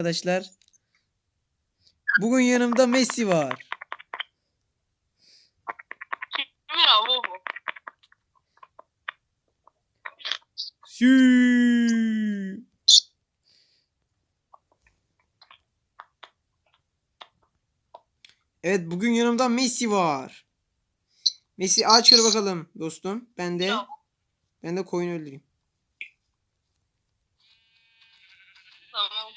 arkadaşlar. Bugün yanımda Messi var. Kim ya bu? Sü. Evet bugün yanımda Messi var. Messi aç kır bakalım dostum. Ben de ben de koyun öldüreyim. Tamam.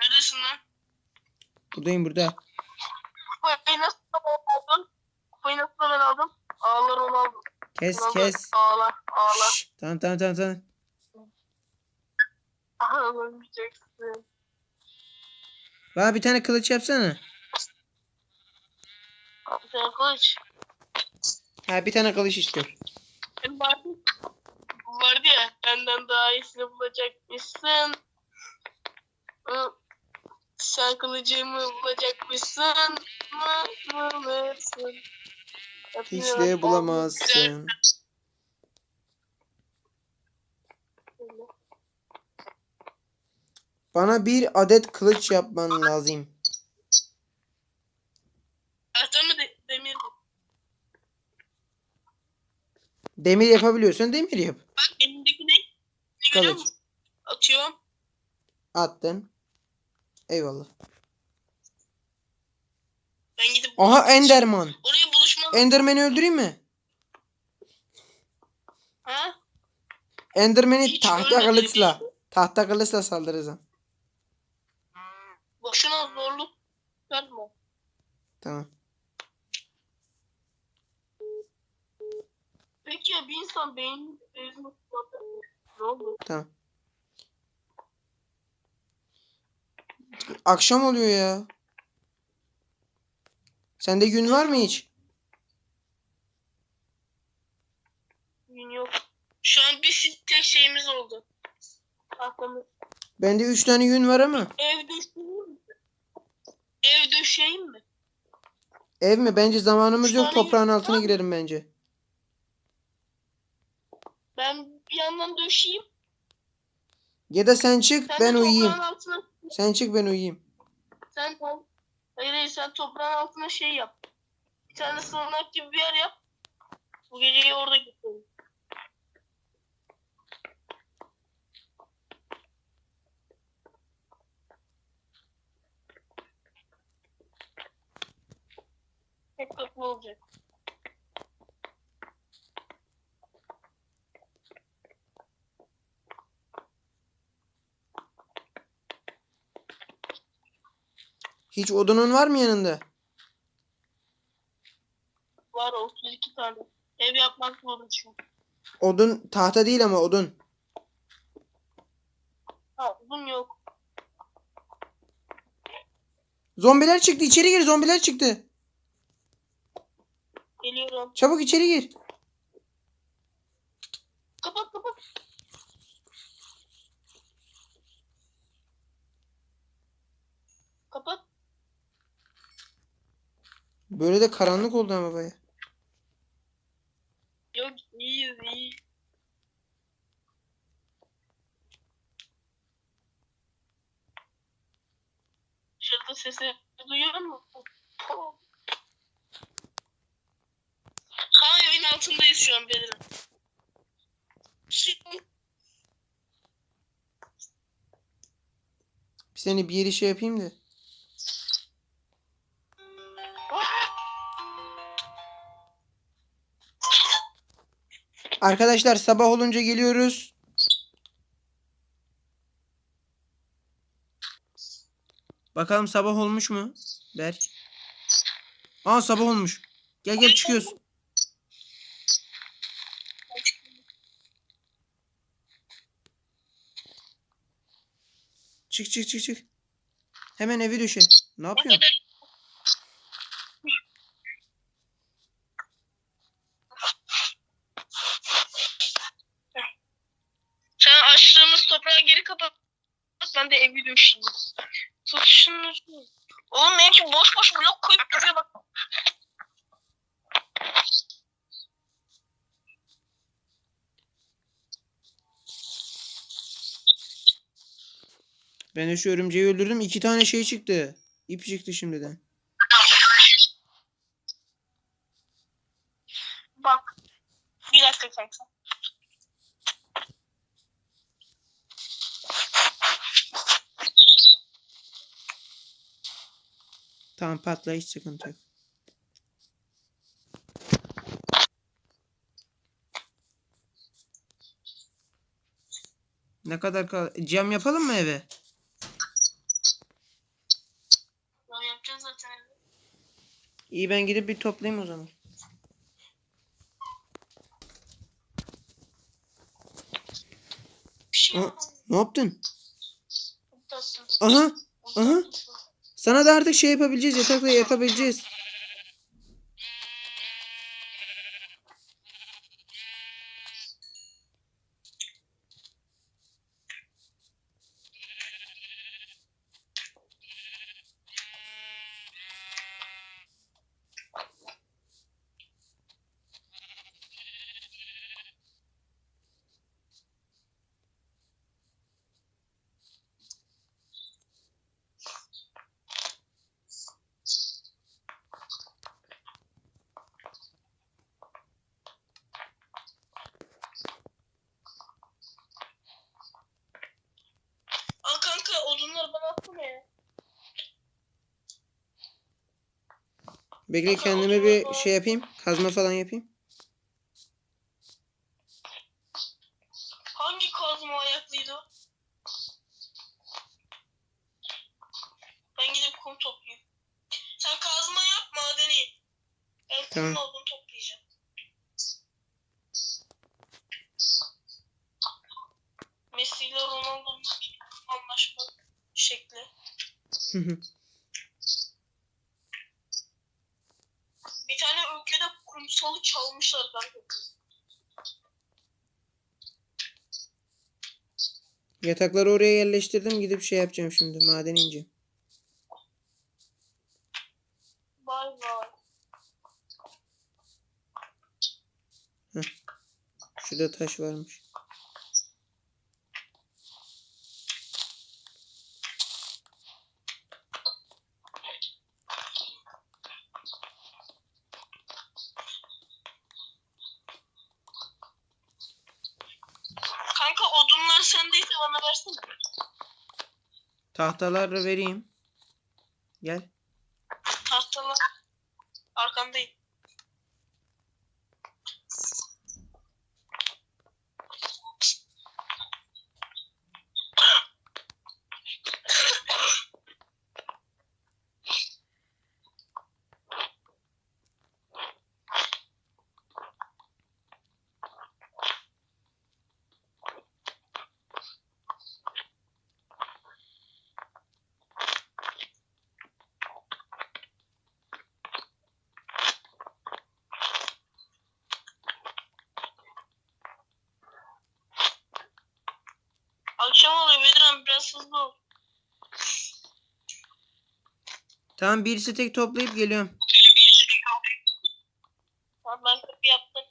Neredesin lan? Buradayım burada. Kupayı nasıl aldım? Kupayı nasıl ben aldım? Ağlar onu aldım. Kes Ağlar, kes. Ağlar ağlar. Şşş, Tamam tamam tamam tamam. Ağlamayacaksın. Bana bir tane kılıç yapsana. Abi sen kılıç. Ha bir tane kılıç. Benim vardı. Vardı ya benden daha iyisini bulacakmışsın. Sen kılıcımı bulacakmışsın. Mı bulursun. Hiç de bulamazsın. Bana bir adet kılıç yapman lazım. Tahta mı de- demir mi? Demir yapabiliyorsan demir yap. Bak elimdeki ne? Ne görüyor Kılıç. musun? Atıyorum. Attın. Eyvallah. Ben gidip Aha Enderman. Oraya buluşmalı. Enderman'i öldüreyim mi? ha? Enderman'i Hiç tahta ölmedi kılıçla. Tahta kılıçla saldıracağım. Boşuna zorluk verme. Tamam. Peki ya bir insan beynini bezini kullanır. Ne olur? Tamam. Akşam oluyor ya. Sende gün var mı hiç? Gün yok. Şu an bir tek şeyimiz oldu. Tahtamız. Bende 3 tane yün var ama. Ev döşeyim mi? Ev döşeyim mi? Ev mi? Bence zamanımız Üç yok. Toprağın yün altına girelim bence. Ben bir yandan döşeyim. Ya da sen çık Sen ben uyuyayım. altına Sen çık ben uyuyayım. sen hayır hayır sen toprağın altına şey yap. Bir tane sığınak gibi bir yer yap. Bu geceyi orada geçirelim. Hep kapı olacak. Hiç odunun var mı yanında? Var 32 tane. Ev yapmak zorunda çünkü. Odun tahta değil ama odun. Ha uzun yok. Zombiler çıktı. içeri gir. Zombiler çıktı. Geliyorum. Çabuk içeri gir. Kapat kapat. Kapat. Böyle de karanlık oldu ama baya. Yok iyiyiz iyi. Dışarıda sesi duyuyor musun? Ha evin altındayız şu an Bedir'in. Şimdi Bir seni bir yeri şey yapayım da. Arkadaşlar sabah olunca geliyoruz. Bakalım sabah olmuş mu? Berk. Aa sabah olmuş. Gel gel çıkıyoruz. Çık çık çık çık. Hemen evi döşe. Ne yapıyorsun? Ben de şu örümceği öldürdüm. İki tane şey çıktı. İp çıktı şimdiden. Bak. Bir dakika kanka. Tamam patla hiç sıkıntı yok. Ne kadar kal cam yapalım mı eve? Ya yapacağız zaten. İyi ben gidip bir toplayayım o zaman. Bir şey Aa, ne yaptın? Aha aha. Sana da artık şey yapabileceğiz yatakla yapabileceğiz. Al kanka odunları bana atsana ya. Bekle kendime bir şey yapayım. Kazma falan yapayım. Hangi kazma ayaklıydı? Ben gidip kum toplayayım. Sen kazma yap madeni. Ben kumun Tamam. odun toplayacağım. Messi ile Ronaldo'nun anlaşma şekli. Bir çalmışlar kanka. Yatakları oraya yerleştirdim. Gidip şey yapacağım şimdi. Maden ineceğim. Vay vay. Şurada taş varmış. Kanka odunlar sendeyse bana versene. Tahtaları vereyim. Gel. Tahtalar. Arkandayım. Akşam oluyor Tamam birisi tek toplayıp geliyorum. Tamam ben kapı yaptım.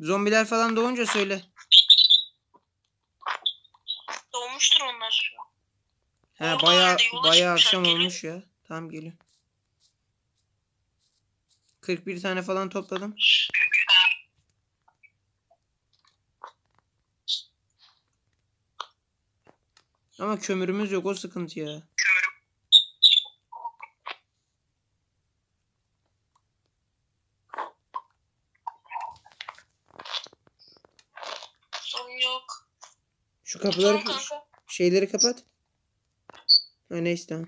Zombiler falan doğunca söyle. Doğmuştur onlar şu an. He Orada nerede? Yola çıkmışlar, akşam geliyor. olmuş ya. Tamam geliyorum. 41 tane falan topladım. Ama kömürümüz yok o sıkıntı ya. Yok. Şu kapıları Tamam şeyleri kapat. Ha neyse tamam.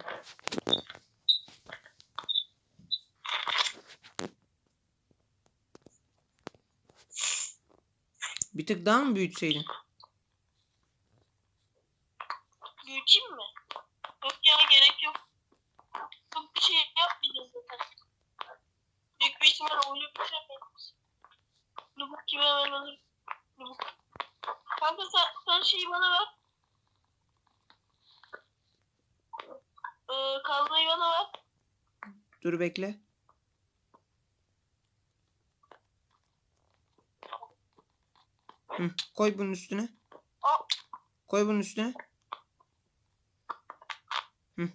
Bir tık daha mı büyütseydin? Büyüteyim mi? Yok ya gerek yok. Çok bir şey yapmayacağız zaten. Büyük bir ihtimal oyunu bitiremeyiz. Lubuk gibi hemen alırım. Lubuk. Kanka sen, sen şeyi bana ver. Ee, kazmayı bana ver. Dur bekle. Hı, koy bunun üstüne. Koy bunun üstüne. Hı,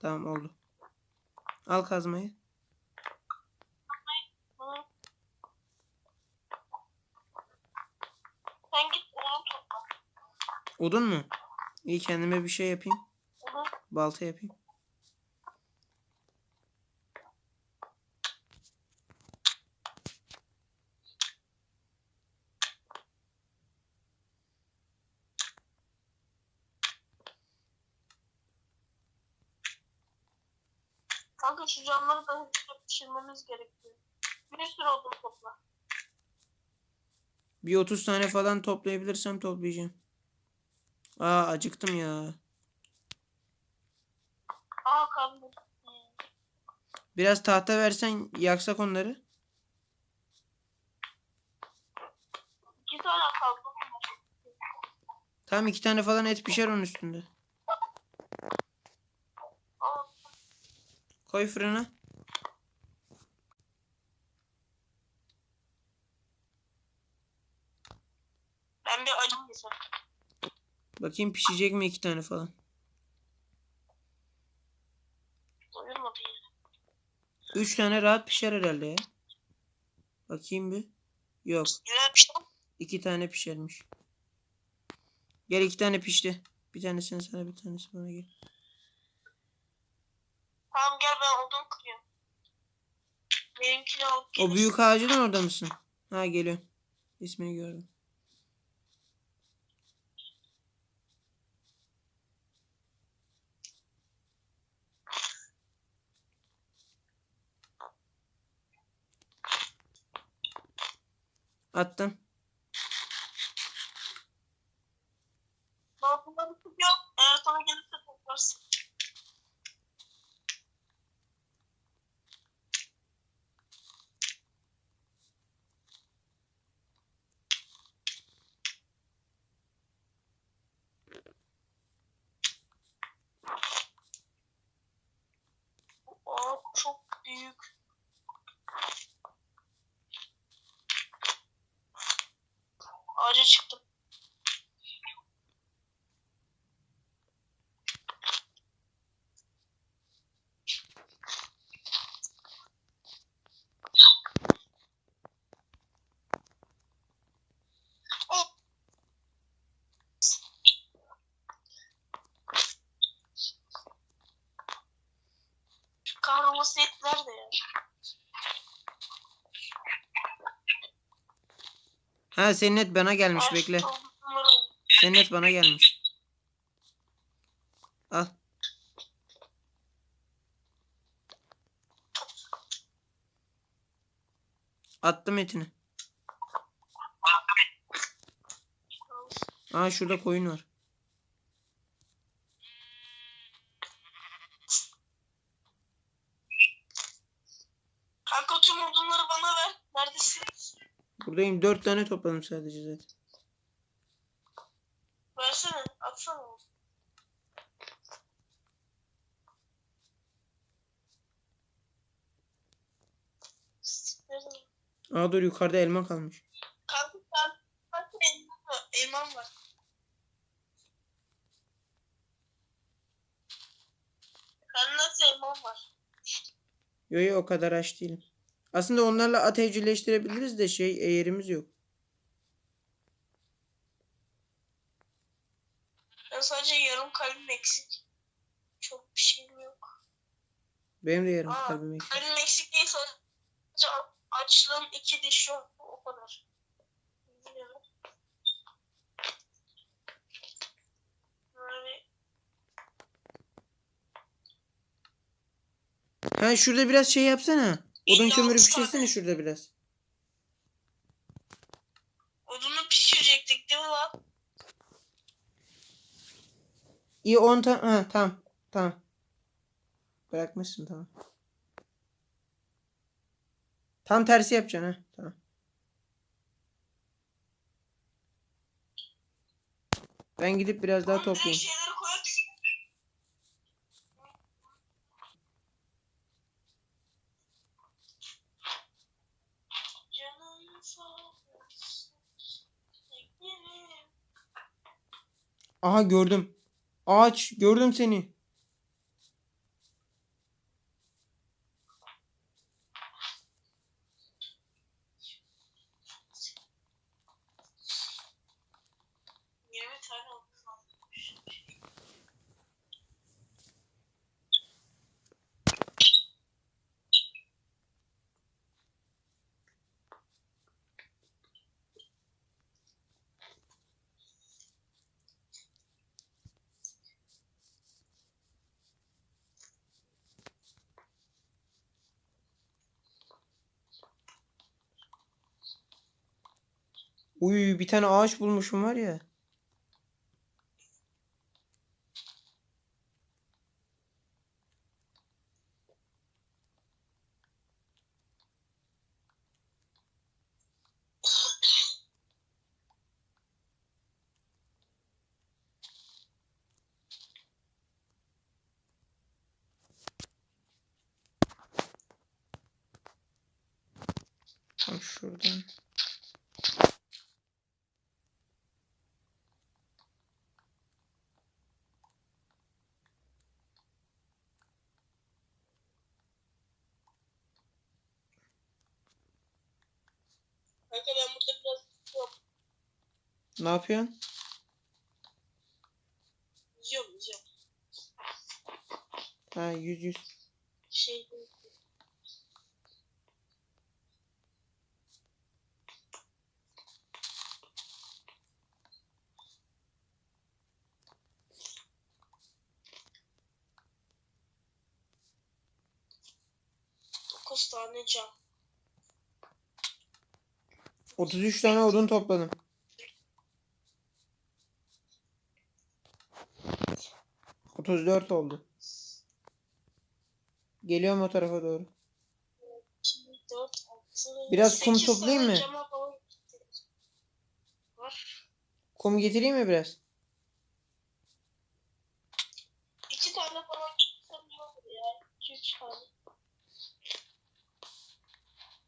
tamam oldu. Al kazmayı. Odun mu? İyi kendime bir şey yapayım. Balta yapayım. Kanka şu camları da hızlıca pişirmemiz gerekiyor. Bir sürü odun topla. Bir 30 tane falan toplayabilirsem toplayacağım. Aa acıktım ya. Aa kaldı. Biraz tahta versen yaksak onları. İki tane kaldı. Tamam iki tane falan et pişer onun üstünde. Koy fırına. Ben bir acım yesem. Bakayım pişecek mi iki tane falan. Doyurmadı ya. Üç tane rahat pişer herhalde ya. Bakayım bir. Yok. Güzel şey. iki tane pişermiş. Gel iki tane pişti. Bir tanesini sana bir tanesi bana gel. Tamam gel ben odun kırıyorum. Benimkini alıp O gelirsin. büyük ağacın orada mısın? Ha geliyorum. İsmini gördüm. Attım. Ben bunları kırıyorum. Eğer sana gelirse toplarsın. Aa çok büyük. Ağaca çıktım. Oh. Şu kahrolası et nerede ya? Ha senin et bana gelmiş bekle. Senin et bana gelmiş. Al. Attım etini. Aa şurada koyun var. Kanka tüm odunları bana ver. Neredesin? Buradayım. Dört tane topladım sadece zaten. Versene. Atsana. Aa dur yukarıda elma kalmış. Kanka bak elman var. Elman var. Kanka nasıl elman var? Yo yo o kadar aç değilim. Aslında onlarla at evcilleştirebiliriz de şey eğerimiz yok. Ben sadece yarım kalbim eksik. Çok bir şeyim yok. Benim de yarım Aa, kalbim eksik. Kalbim eksik değil sadece açlığım iki diş yok. O kadar. Ha şurada biraz şey yapsana. Odun kömürü pişirsene şurada biraz. odunu pişirecektik değil mi lan? İyi 10 tane. Ha tamam. Tamam. Bırakmışsın tamam. Tam tersi yapacaksın ha. Tamam. Ben gidip biraz daha toplayayım. Aha gördüm. Ağaç gördüm seni. Yirmi tane oldu. Uy bir tane ağaç bulmuşum var ya. Tam şuradan. Kanka ben burada biraz yok. Ne yapıyorsun? Yiyorum yiyeceğim. Ha yüz yüz. Şey Dokuz tane cam. 33 tane odun topladım. Otuz dört oldu. Geliyorum o tarafa doğru. Biraz kum toplayayım mı? Kum getireyim mi biraz? İki tane falan olur ya. İki üç tane.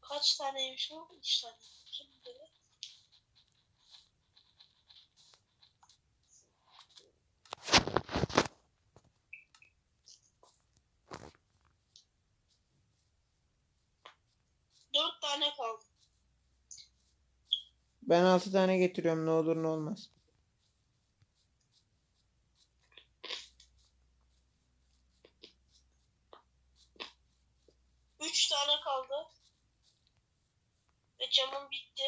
Kaç taneymiş o? Üç tane. Tane kaldı. Ben 6 tane getiriyorum ne olur ne olmaz. Üç tane kaldı. Ve camım bitti.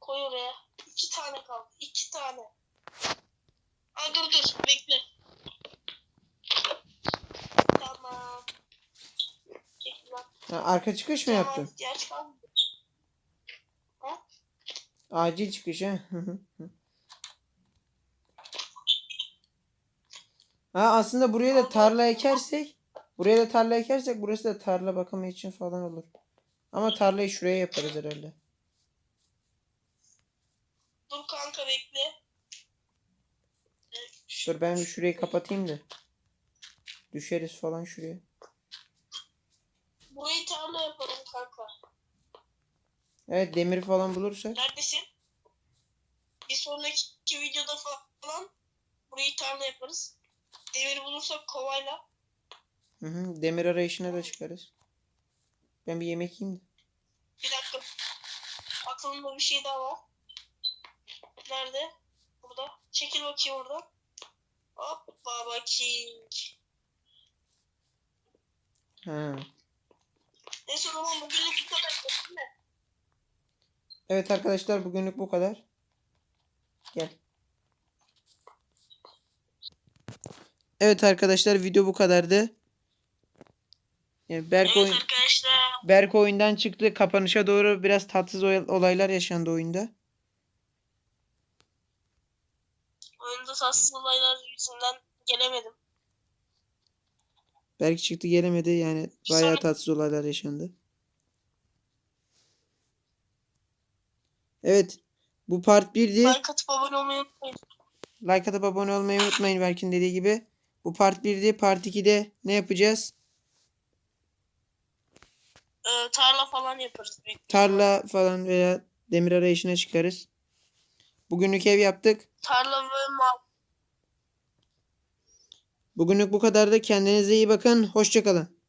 Koy oraya. İki tane kaldı. İki tane. Aa dur dur bekle. Tamam. Çekil lan. Ha, arka çıkış mı yaptın? Acil çıkış ha. ha aslında buraya da tarla ekersek buraya da tarla ekersek burası da tarla bakımı için falan olur. Ama tarlayı şuraya yaparız herhalde. Dur kanka bekle. Dur ben bir şurayı kapatayım da. Düşeriz falan şuraya. Burayı tarla yapalım kanka. Evet demir falan bulursak. Neredesin? Bir sonraki videoda falan burayı tarla yaparız. Demir bulursak kovayla. Hı hı, demir arayışına da çıkarız. Ben bir yemek yiyeyim de. Bir dakika. Aklımda bir şey daha var. Nerede? Burada. Çekil bakayım oradan. Hop baba king. Ha. Neyse o zaman bugünlük bu kadar? Evet arkadaşlar bugünlük bu kadar. Gel. Evet arkadaşlar video bu kadardı. Yani Berk, Evet oyun, arkadaşlar. Berk oyundan çıktı. Kapanışa doğru biraz tatsız olaylar yaşandı oyunda. Oyunda tatsız olaylar yüzünden gelemedim. Berk çıktı gelemedi yani bayağı tatsız olaylar yaşandı. Evet. Bu part 1'di. Like atıp abone olmayı unutmayın. Like atıp abone olmayı unutmayın Berk'in dediği gibi. Bu part 1'di. Part 2'de ne yapacağız? Ee, tarla falan yaparız. büyük. Tarla falan veya demir arayışına çıkarız. Bugünlük ev yaptık. Tarla ve mal. Bugünlük bu kadar da kendinize iyi bakın. Hoşçakalın.